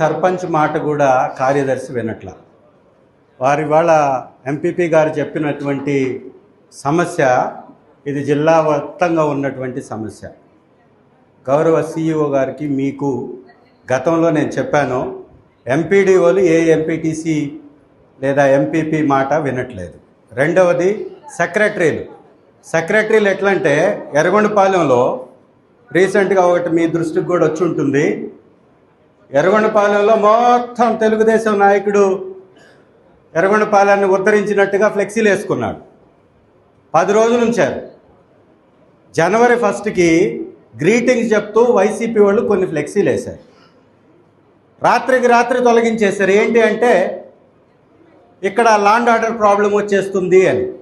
సర్పంచ్ మాట కూడా కార్యదర్శి వినట్ల. వారి వాళ్ళ ఎంపీపీ గారు చెప్పినటువంటి సమస్య ఇది జిల్లా మొత్తంగా ఉన్నటువంటి సమస్య. గౌరవ సీఈఓ గారికి మీకు గతంలో నేను చెప్పాను ఎంపీడీఓలు ఏ ఎంపీటీసీ లేదా ఎంపీపీ మాట వినట్లేదు. రెండవది సెక్రటరీలు. సెక్రటరీలు ఎట్లా అంటే ఎర్రగొండపాలెంలో రీసెంట్గా ఒకటి మీ దృష్టికి కూడా వచ్చి ఉంటుంది ఎర్రగొండపాలెంలో మొత్తం తెలుగుదేశం నాయకుడు ఎర్రగొండపాలెన్ని ఉద్ధరించినట్టుగా ఫ్లెక్సీలు వేసుకున్నాడు. పది రోజులు ఉంచారు. జనవరి ఫస్ట్కి గ్రీటింగ్స్ చెప్తూ వైసీపీ వాళ్ళు కొన్ని ఫ్లెక్సీలు వేశారు. రాత్రికి రాత్రి తొలగించేశారు. ఏంటి అంటే ఇక్కడ లాండ్ ఆర్డర్ ప్రాబ్లం వచ్చేస్తుంది అని.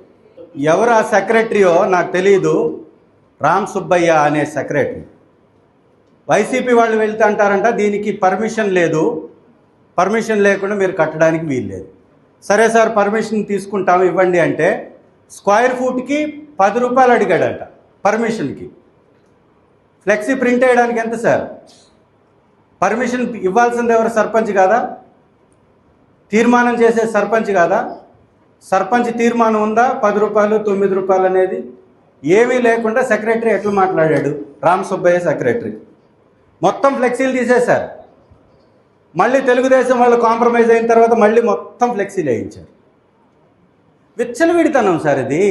ఎవరు ఆ సెక్రటరీయో నాకు తెలియదు రామ్ సుబ్బయ్య అనే సెక్రటరీ. వైసీపీ వాళ్ళు వెళ్తే అంటారంట దీనికి పర్మిషన్ లేదు. పర్మిషన్ లేకుండా మీరు కట్టడానికి వీల్లేదు. సరే సార్ పర్మిషన్ తీసుకుంటాం ఇవ్వండి అంటే స్క్వేర్ ఫూట్కి పది రూపాయలు అడిగాడంట పర్మిషన్కి. ఫ్లెక్సీ ప్రింట్ వేయడానికి ఎంత సార్? పర్మిషన్ ఇవ్వాల్సింది ఎవరు సర్పంచ్ కాదా? తీర్మానం చేసే సర్పంచ్ కాదా? సర్పంచ్ తీర్మానం ఉందా? పది రూపాయలు తొమ్మిది రూపాయలు అనేది ఏమీ లేకుండా సెక్రటరీ ఎట్లా మాట్లాడాడు? రామ్ సుబ్బయ్య సెక్రటరీ. మొత్తం ఫ్లెక్సీలు తీసేశారు. మళ్ళీ తెలుగుదేశం వాళ్ళు కాంప్రమైజ్ అయిన తర్వాత మళ్ళీ మొత్తం ఫ్లెక్సీలు వేయించారు. విచ్చలవిడితనం సార్ ఇది.